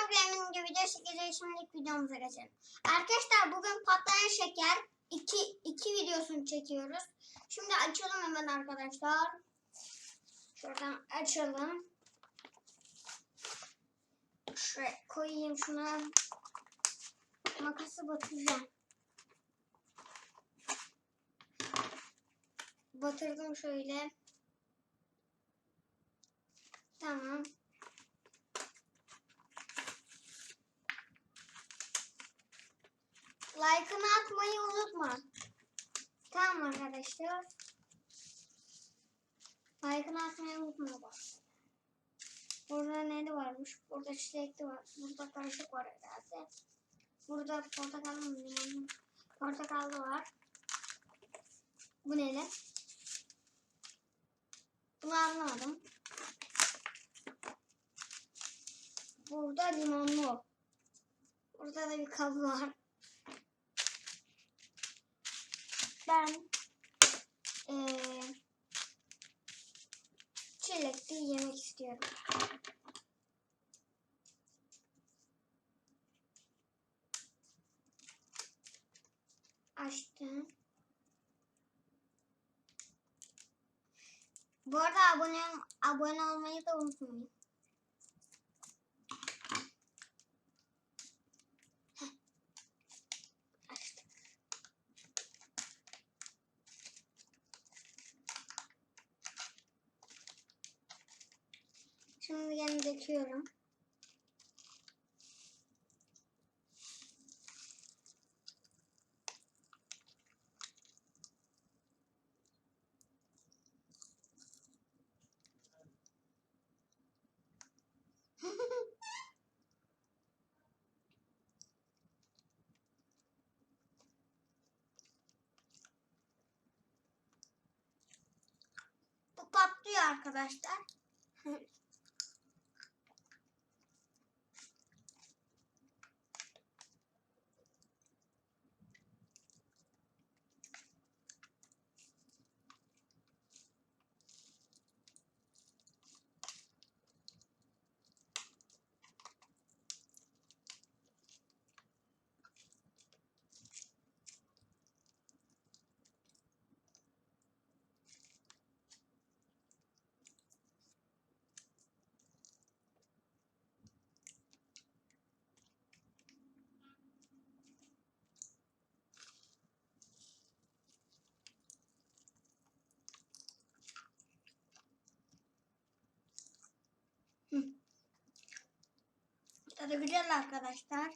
Arkadaşlar gibi video çekeceğiz. Şimdilik videomuza geçelim. Arkadaşlar bugün patlayan şeker iki, iki videosunu çekiyoruz. Şimdi açalım hemen arkadaşlar. Şuradan açalım. Şuraya koyayım şuna. Makası batıracağım. Batırdım şöyle. Tamam. Like'ını atmayı unutma. Tamam arkadaşlar. Like'ını atmayı unutma bak. Burada neydi varmış? Burada çilekli var. Burada karışık var herhalde. Burada portakal mı limonlu? Portakallı var. Bu ne lan? Bunu anlamadım. Burada limonlu. Burada da bir kabı var. Ben eee çilekli yemek istiyorum. Açtım. Bu arada abone abone olmayı da unutmayın. Döküyorum. Bu patlıyor arkadaşlar. Tadı güzel arkadaşlar.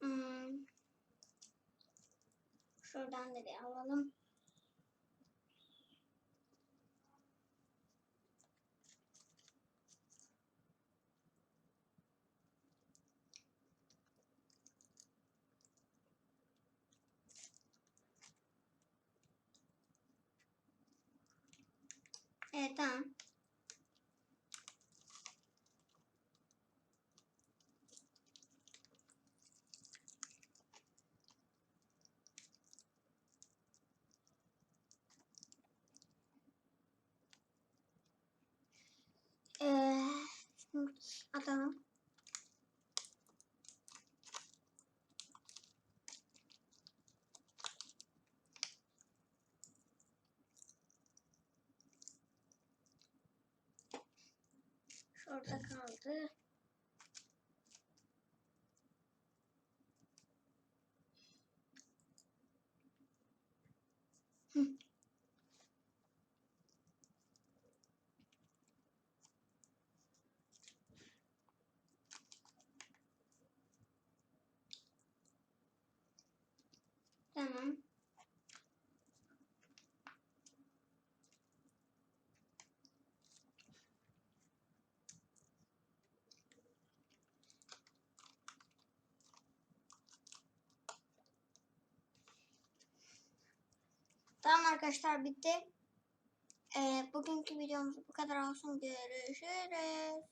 Hmm. Şuradan da bir alalım. Evet tamam. Ee, şimdi atalım. Şurada kaldı. Hı. Tamam. Tamam arkadaşlar bitti. Ee, bugünkü videomuz bu kadar olsun. Görüşürüz.